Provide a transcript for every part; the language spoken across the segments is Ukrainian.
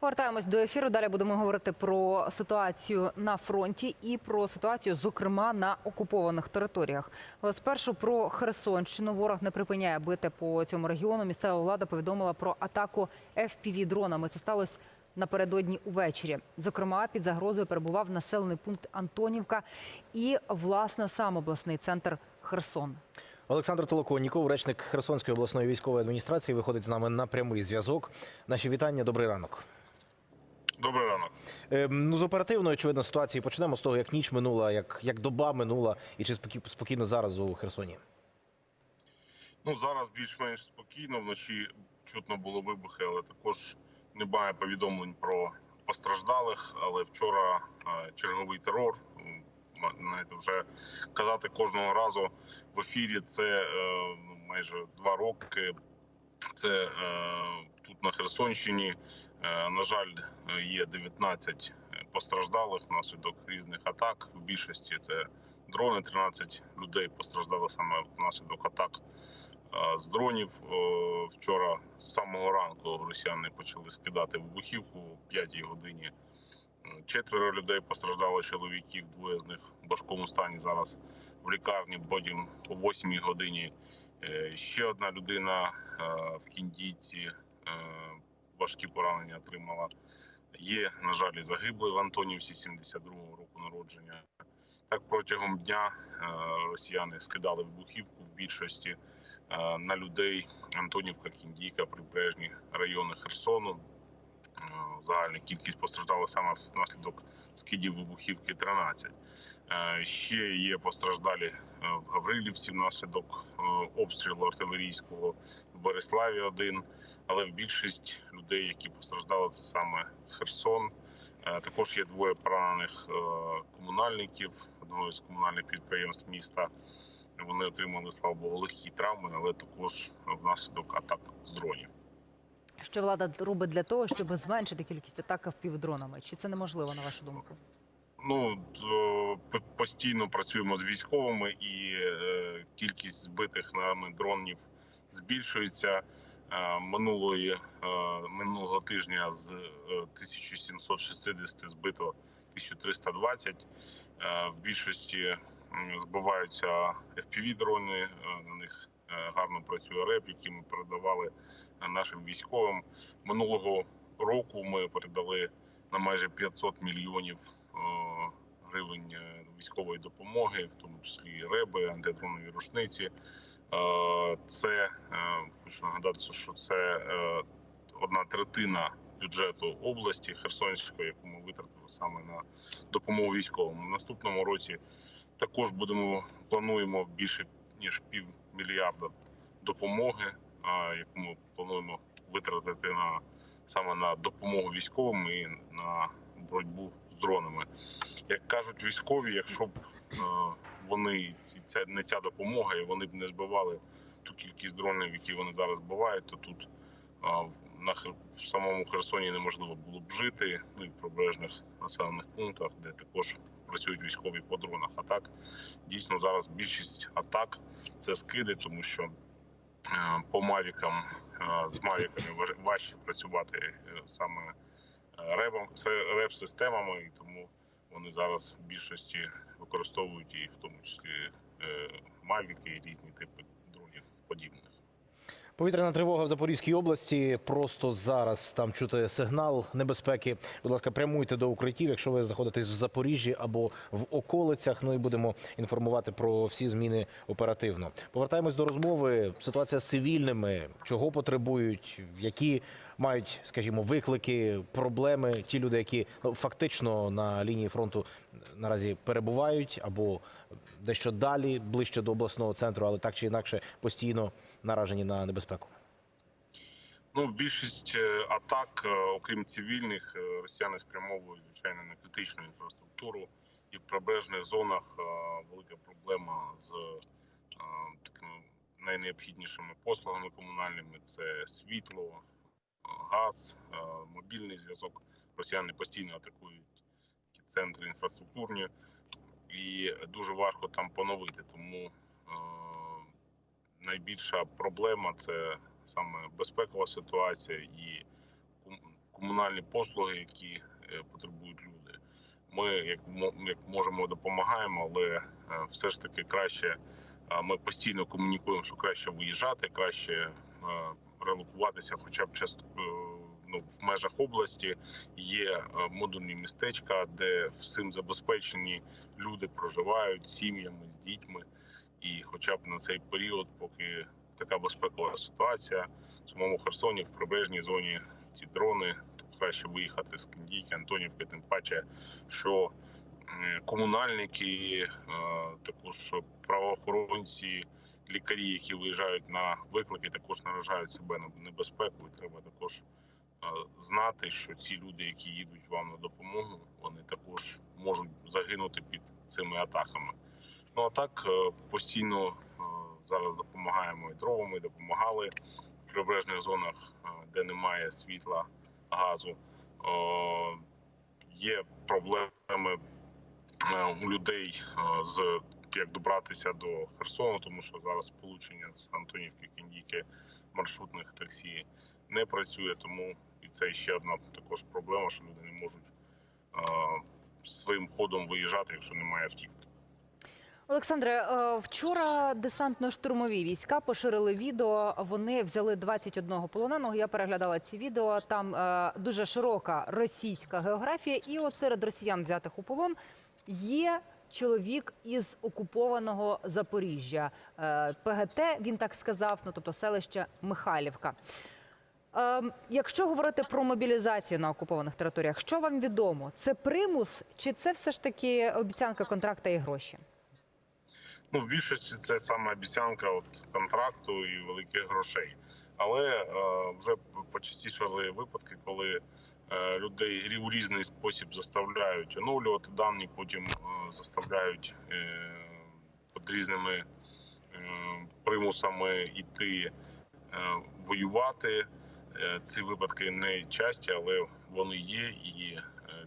Повертаємось до ефіру. Далі будемо говорити про ситуацію на фронті і про ситуацію, зокрема на окупованих територіях. Спершу про Херсонщину. Ворог не припиняє бити по цьому регіону. Місцева влада повідомила про атаку fpv дронами. Це сталося напередодні увечері. Зокрема, під загрозою перебував населений пункт Антонівка і власне сам обласний центр Херсон. Олександр Толоконніков, речник Херсонської обласної військової адміністрації, виходить з нами на прямий зв'язок. Наші вітання. Добрий ранок. Добрий ранок. Е, ну з оперативної очевидно ситуації почнемо з того, як ніч минула, як, як доба минула, і чи спокі- спокійно зараз у Херсоні. Ну зараз більш-менш спокійно. Вночі чутно було вибухи, але також немає повідомлень про постраждалих. Але вчора е, черговий терор. Знаєте, вже казати кожного разу в ефірі. Це е, ну, майже два роки. Це е, тут на Херсонщині. Е, на жаль, є 19 постраждалих внаслідок різних атак. В більшості це дрони. 13 людей постраждали саме внаслідок атак е, з дронів. Е, Вчора з самого ранку росіяни почали скидати вибухівку о 5 годині. Четверо людей постраждало чоловіків, двоє з них в важкому стані зараз в лікарні. Потім о 8 годині ще одна людина в кіндійці важкі поранення отримала. Є, на жаль, і загиблий в Антонівці 72-го року народження. Так протягом дня е, росіяни скидали вибухівку в більшості е, на людей Антонівка, Кіндійка, прибережні райони Херсону. Загальна кількість постраждала саме внаслідок скидів вибухівки 13. Е, Ще є постраждалі е, в Гаврилівці внаслідок е, обстрілу артилерійського в Бориславі один. Але більшість людей, які постраждали, це саме Херсон. Також є двоє поранених комунальників одного з комунальних підприємств міста. Вони отримали, слава Богу, легкі травми, але також внаслідок атак з дронів. Що влада робить для того, щоб зменшити кількість атак впівдронами? Чи це неможливо на вашу думку? Ну е, постійно працюємо з військовими, і е, кількість збитих нами дронів збільшується. Е, Минулої минулого тижня з е, 1760 збито 1320. Е, В більшості збиваються fpv дрони. На них гарно працює РЕП, який ми передавали е, нашим військовим. Минулого року ми передали на майже 500 мільйонів е, гривень е, військової допомоги, в тому числі реби, антидронові рушниці. Е, Це е, хочу нагадати, що це е, одна третина бюджету області Херсонської, яку ми витратили саме на допомогу військовим. В наступному році також будемо плануємо більше ніж півмільярда допомоги, яку ми плануємо витратити на саме на допомогу військовим і на боротьбу з дронами. Як кажуть військові, якщо б вони ця не ця допомога, і вони б не збивали ту кількість дронів, які вони зараз збивають, то тут на в самому Херсоні неможливо було б жити, ну і в прибережних населених пунктах, де також працюють військові по дронах. А так дійсно зараз більшість атак це скиди, тому що е, по мавікам е, з мавіками важ- важче працювати е, саме ребом це реп-системами, і тому вони зараз в більшості використовують і в тому числі мавіки і різні типи дронів подібних. Повітряна тривога в Запорізькій області. Просто зараз там чути сигнал небезпеки. Будь ласка, прямуйте до укриттів, якщо ви знаходитесь в Запоріжжі або в околицях. Ну і будемо інформувати про всі зміни оперативно. Повертаємось до розмови. Ситуація з цивільними, чого потребують, які мають, скажімо, виклики, проблеми. Ті люди, які ну, фактично на лінії фронту наразі перебувають або дещо далі, ближче до обласного центру, але так чи інакше постійно наражені на небезпеку. Ну, більшість е, атак, е, окрім цивільних, е, росіяни спрямовують звичайно на критичну інфраструктуру. І в прибережних зонах велика проблема з такими найнеобхіднішими послугами комунальними: це світло, газ, е, мобільний зв'язок. Росіяни постійно атакують ті центри інфраструктурні, і дуже важко там поновити. Тому е, найбільша проблема це саме безпекова ситуація і комунальні послуги, які е, потребують люди. Ми як як можемо допомагаємо, але все ж таки краще. Ми постійно комунікуємо, що краще виїжджати, краще релокуватися, хоча б часто е, ну, в межах області є е, модульні містечка, де всім забезпечені люди проживають сім'ями, з дітьми. І хоча б на цей період, поки така безпекова ситуація, в самому Херсоні, в прибережній зоні ці дрони, то краще виїхати з Кіндійки, Антонівки, тим паче, що комунальники, е, також правоохоронці, лікарі, які виїжджають на виклики, також наражають себе на небезпеку. І треба також знати, що ці люди, які їдуть вам на допомогу, вони також можуть загинути під цими атаками. Ну а так е, постійно е, зараз допомагаємо і дровами, допомагали в прибережних зонах, е, де немає світла, газу. Є проблеми у людей з як добратися до Херсону, тому що зараз сполучення з Антонівки Кіндійки маршрутних таксі не працює. Тому і це ще одна також проблема, що люди не можуть е, своїм ходом виїжджати, якщо немає автівки. Олександре, е, вчора десантно-штурмові війська поширили відео. Вони взяли 21 полоненого. Я переглядала ці відео. Там е, дуже широка російська географія, і от серед росіян, взятих у полон, є чоловік із окупованого Запоріжжя. Е, ПГТ він так сказав, ну тобто селище Михайлівка. Е, якщо говорити про мобілізацію на окупованих територіях, що вам відомо? Це примус чи це все ж таки обіцянка контракта і гроші? Ну, в більшості це саме обіцянка от контракту і великих грошей. Але е, вже почастішали випадки, коли е, людей у різний спосіб заставляють оновлювати дані, потім е, заставляють е, під різними е, примусами йти е, воювати. Ці випадки не часті, але вони є. І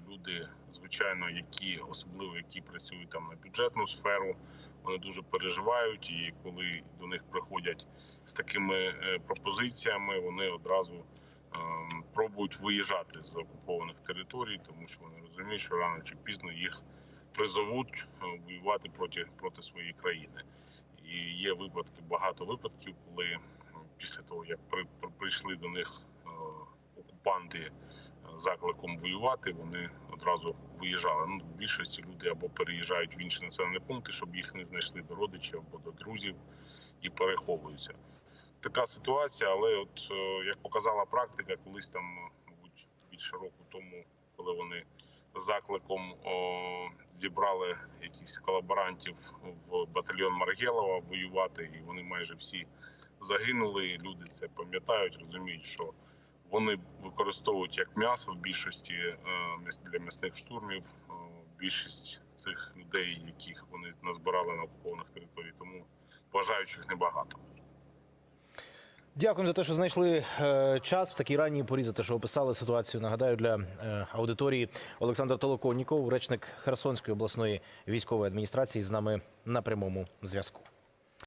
люди, звичайно, які особливо які працюють там на бюджетну сферу, вони дуже переживають. І коли до них приходять з такими пропозиціями, вони одразу пробують виїжджати з окупованих територій, тому що вони розуміють, що рано чи пізно їх призовуть е, воювати проти, проти своєї країни. І є випадки, багато випадків, коли після того, як при, при- прийшли до них е, окупанти е, закликом воювати, вони одразу виїжджали. Ну, в більшості люди або переїжджають в інші населені пункти, щоб їх не знайшли до родичів або до друзів і переховуються. Така ситуація, але от е, як показала практика, колись там, е, мабуть, більше року тому, коли вони закликом о, зібрали якихось колаборантів в батальйон Маргелова воювати, і вони майже всі загинули. І люди це пам'ятають, розуміють, що вони використовують як м'ясо в більшості е, для м'ясних штурмів. Більшість цих людей, яких вони назбирали на окупованих територіях, тому бажаючих небагато. Дякуємо за те, що знайшли е, час в такій ранній порі, за те, що описали ситуацію. Нагадаю для е, аудиторії Олександр Толоконніков, речник Херсонської обласної військової адміністрації, з нами на прямому зв'язку.